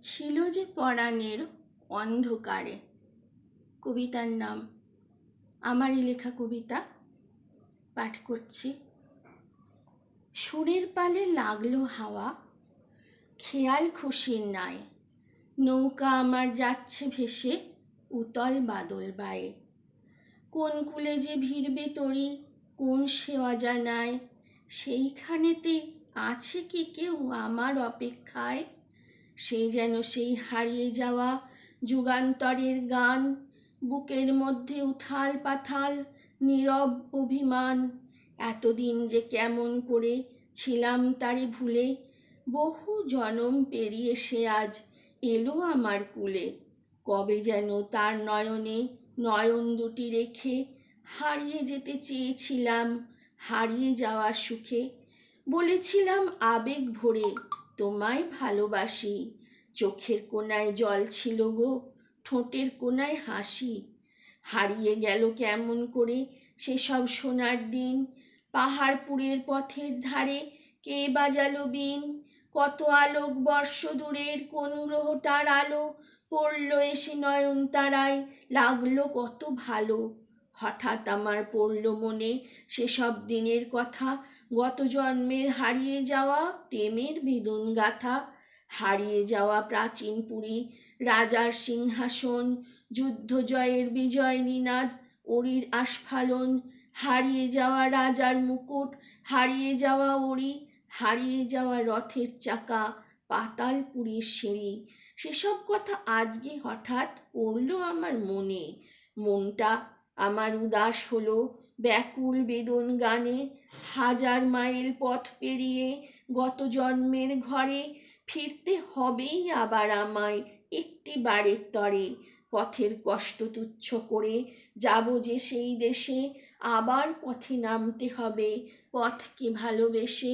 ছিল যে পরাণের অন্ধকারে। কবিতার নাম, আমারই লেখা কবিতা পাঠ করছি। সুরের পালে লাগল হাওয়া, খেয়াল খুশির নাই। নৌকা আমার যাচ্ছে ভেসে উতল বাদল বায়ে। কোন কুলে যে ভিড়বে তরি, কোন সে অজানায়, সেইখানেতে আছে কি কেউ আমার অপেক্ষায়? সে যেন সেই হারিয়ে যাওয়া যুগান্তরের গান, বুকের মধ্যে উথাল পাথাল, নীরব অভিমান। এতদিন যে কেমন করে ছিলাম তারে ভুলে, বহু জনম পেরিয়ে সে আজ এলো আমার কুলে। কবে যেন তার নয়নে নয়ন দুটি রেখে হারিয়ে যেতে চেয়েছিলাম, হারিয়ে যাওয়ার সুখে বলেছিলাম আবেগ ভরে তোমায় ভালোবাসি। চোখের কোনায় জল ছিল গো, ঠোঁটের কোনায় হাসি। হারিয়ে গেল কেমন করে সেসব সোনার দিন? পাহাড়পুরের পথের ধারে কে বাজালো বিন? কত আলোক বর্ষ দূরের কোন গ্রহটার আলো? পড়ল এসে নয়ন তারায় লাগল কত ভালো। হঠাৎ আমার পড়ল মনে সেসব দিনের কথা। গত জন্মের হারিয়ে যাওয়া প্রেমের বেদন গাথা, হারিয়ে যাওয়া প্রাচীন পুরী, রাজার সিংহাসন, যুদ্ধ জয়ের বিজয় নিনাদ ওরির আস্ফালন, হারিয়ে যাওয়া রাজার মুকুট, হারিয়ে যাওয়া ওরি হারিয়ে যাওয়া রথের চাকা, পাতাল পাতালপুরীর সিঁড়ি। সেসব কথা আজকে হঠাৎ পড়ল আমার মনে। মনটা আমার উদাস হলো, ব্যাকুল বেদন গানে, হাজার মাইল পথ পেরিয়ে গত জন্মের ঘরে, ফিরতে হবেই আবার আমায় একটি বারের তরে। পথের কষ্ট তুচ্ছ করে যাব যে সেই দেশে, আবার পথে নামতে হবে, পথকে ভালোবেসে